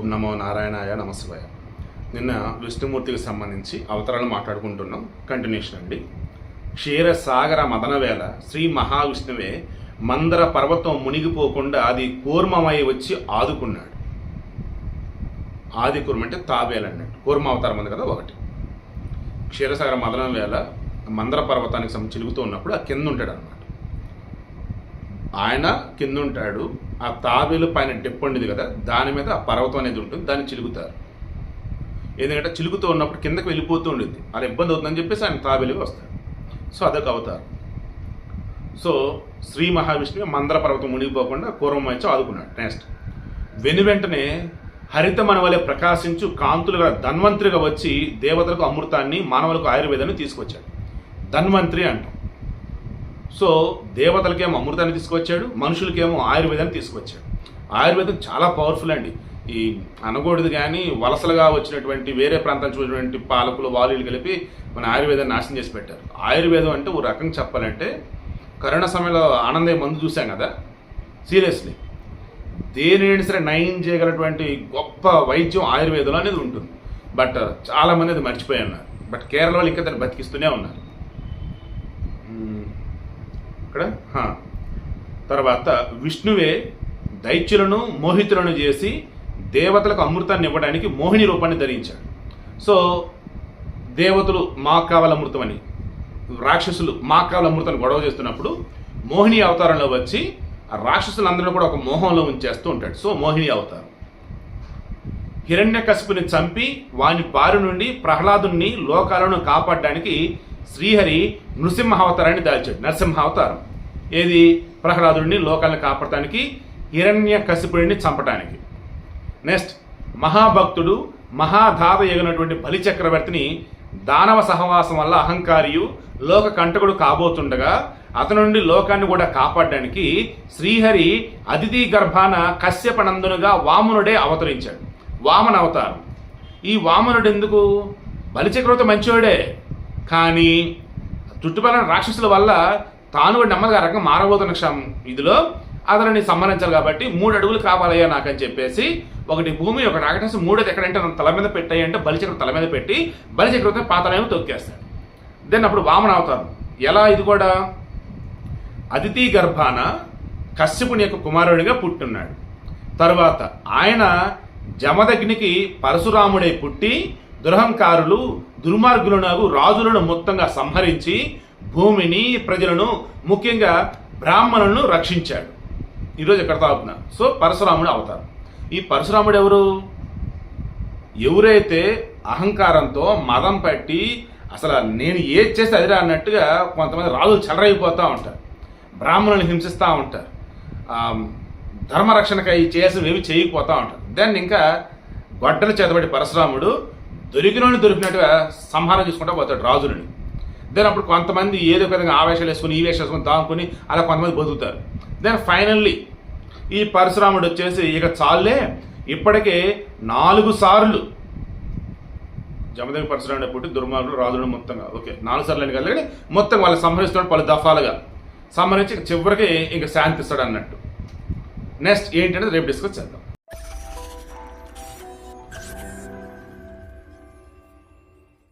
ఓం నమో నారాయణాయ నమస్వాయ నిన్న విష్ణుమూర్తికి సంబంధించి అవతరాలు మాట్లాడుకుంటున్నాం. కంటిన్యూషన్ అండి. క్షీరసాగర మదనవేళ శ్రీ మహావిష్ణువే మందర పర్వతం మునిగిపోకుండా అది కూర్మమై వచ్చి ఆదుకున్నాడు. ఆది కూర్మ అంటే తాబేలు అన్నాడు కూర్మ అవతారం ఉంది కదా ఒకటి. క్షీరసాగర మదనవేళ మందర పర్వతానికి సంబంధించి చిలుగుతూ ఉన్నప్పుడు ఆ కింద ఉంటాడు అనమాట ఆయన కింద ఉంటాడు ఆ తాబేలు పైన డెప్పు ఉండేది కదా దాని మీద ఆ పర్వతం అనేది ఉంటుంది దాన్ని చిలుగుతారు ఎందుకంటే చిలుగుతూ ఉన్నప్పుడు కిందకి వెళ్ళిపోతూ ఉండేది. అలా ఇబ్బంది అవుతుందని చెప్పేసి ఆయన తాబేలు వస్తాడు. సో అదొక అవతారం. సో శ్రీ మహావిష్ణువు మందర పర్వతం మునిగిపోకుండా పూర్వం వచ్చి ఆదుకున్నాడు. నెక్స్ట్ వెను వెంటనే హరితమన వలె ప్రకాశించు కాంతులుగా ధన్వంతరిగా వచ్చి దేవతలకు అమృతాన్ని మానవులకు ఆయుర్వేదాన్ని తీసుకొచ్చాడు. ధన్వంతరి అంటాం. సో దేవతలకేమో అమృతాన్ని తీసుకొచ్చాడు మనుషులకేమో ఆయుర్వేదాన్ని తీసుకొచ్చాడు ఆయుర్వేదం చాలా పవర్ఫుల్ అండి. ఈ అనకూడదు కానీ వలసలుగా వచ్చినటువంటి వేరే ప్రాంతం చూసినటువంటి పాలకులు వాలీలు కలిపి మన ఆయుర్వేదాన్ని నాశనం చేసి పెట్టారు. ఆయుర్వేదం అంటే ఓ రకంగా చెప్పాలంటే కరోనా సమయంలో ఆనందయ్య మందు చూసాం కదా? సీరియస్లీ. దేనిని సరే నయం చేయగలటువంటి గొప్ప వైద్యం ఆయుర్వేదంలో అనేది ఉంటుంది. బట్ చాలామంది అది మర్చిపోయి ఉన్నారు. బట్ కేరళ వాళ్ళు ఇంకా దాన్ని బతికిస్తూనే ఉన్నారు. ఇక్కడ తర్వాత విష్ణువే దైత్యులను మోహితులను చేసి దేవతలకు అమృతాన్ని ఇవ్వడానికి మోహిని రూపాన్ని ధరించాడు. సో దేవతలు మాకు కావాలి అమృతం అని రాక్షసులు మాకు కావాలి అమృతం గొడవ చేస్తున్నప్పుడు మోహిని అవతారంలో వచ్చి ఆ రాక్షసులందరినీ కూడా ఒక మోహంలో ఉంచేస్తూ ఉంటాడు. సో మోహిని అవతారం. హిరణ్యకశిపుని చంపి వాని బారి నుండి ప్రహ్లాదుని లోకాలను కాపాడడానికి శ్రీహరి నృసింహ అవతారాన్ని దాల్చాడు. నరసింహ అవతారం ఏది? ప్రహ్లాదుడిని లోకాలను కాపాడటానికి హిరణ్య కశిపుడిని చంపటానికి. నెక్స్ట్ మహాభక్తుడు మహాధాత ఎగినటువంటి బలిచక్రవర్తిని దానవ సహవాసం వల్ల అహంకారియు లోక కంటకుడు కాబోతుండగా అతను నుండి లోకాన్ని కూడా కాపాడడానికి శ్రీహరి అతిథి గర్భాన కశ్యపనందునుగా వామనుడే అవతరించాడు. వామన అవతారం. ఈ వామనుడు ఎందుకు? బలిచక్రవర్తి మంచివాడే కానీ చుట్టుపక్కల రాక్షసుల వల్ల తాను కూడా నెమ్మదిగా రకంగా మారబోతున్న క్షం ఇదిలో అతనిని సంహరించాలి కాబట్టి మూడు అడుగులు కావాలయ్యా నాకని చెప్పేసి ఒకటి భూమి ఒకటి రాకటేసి మూడోది ఎక్కడంటే తన తల మీద పెట్టాయి అంటే బలిచక్రం తల మీద పెట్టి బలిచక్రవర్తి పాతలేమో తొక్కేస్తాడు. దెన్ అప్పుడు వామన అవతారం ఎలా ఇది కూడా? అదితి గర్భాన కశ్యపుని యొక్క కుమారుడిగా పుట్టున్నాడు. తరువాత ఆయన జమదగ్నికి పరశురాముడై పుట్టి దురహంకారులు దుర్మార్గులను రాజులను మొత్తంగా సంహరించి భూమిని ప్రజలను ముఖ్యంగా బ్రాహ్మణులను రక్షించాడు. ఈరోజు ఎక్కడ తాగుతున్నా సో పరశురాముడు అవతారం. ఈ పరశురాముడు ఎవరు? ఎవరైతే అహంకారంతో మదం పట్టి అసలు నేను ఏది చేస్తే అదిరా అన్నట్టుగా కొంతమంది రాజులు చెలరైపోతూ ఉంటారు. బ్రాహ్మణులను హింసిస్తూ ఉంటారు. ధర్మరక్షణకై చేసి ఏమి చేయకపోతూ ఉంటారు. దాన్ని ఇంకా గొడ్డల చేతబడి పరశురాముడు దొరికినోని దొరికినట్టుగా సంహారం చేసుకుంటా పోతాడు రాజులని. దెన్ అప్పుడు కొంతమంది ఏదో ఒక విధంగా ఆవేశాలు వేసుకుని ఈ వేషాలు వేసుకుని దాముకొని అలా కొంతమంది బతుకుతారు. దెన్ ఫైనల్లీ ఈ పరశురాముడు వచ్చేసి ఇక చాలే ఇప్పటికే నాలుగు సార్లు జమదేవి పరశురాముడు పుట్టి దుర్మార్గులు రాజుడు మొత్తంగా ఓకే నాలుగు సార్లు అని కానీ మొత్తం వాళ్ళు సంహరిస్తున్నాడు పలు దఫాలుగా. సంహరించి చివరికి ఇంకా శాంతిస్తాడు అన్నట్టు. నెక్స్ట్ ఏంటంటే రేపు డిస్కస్ చేద్దాం.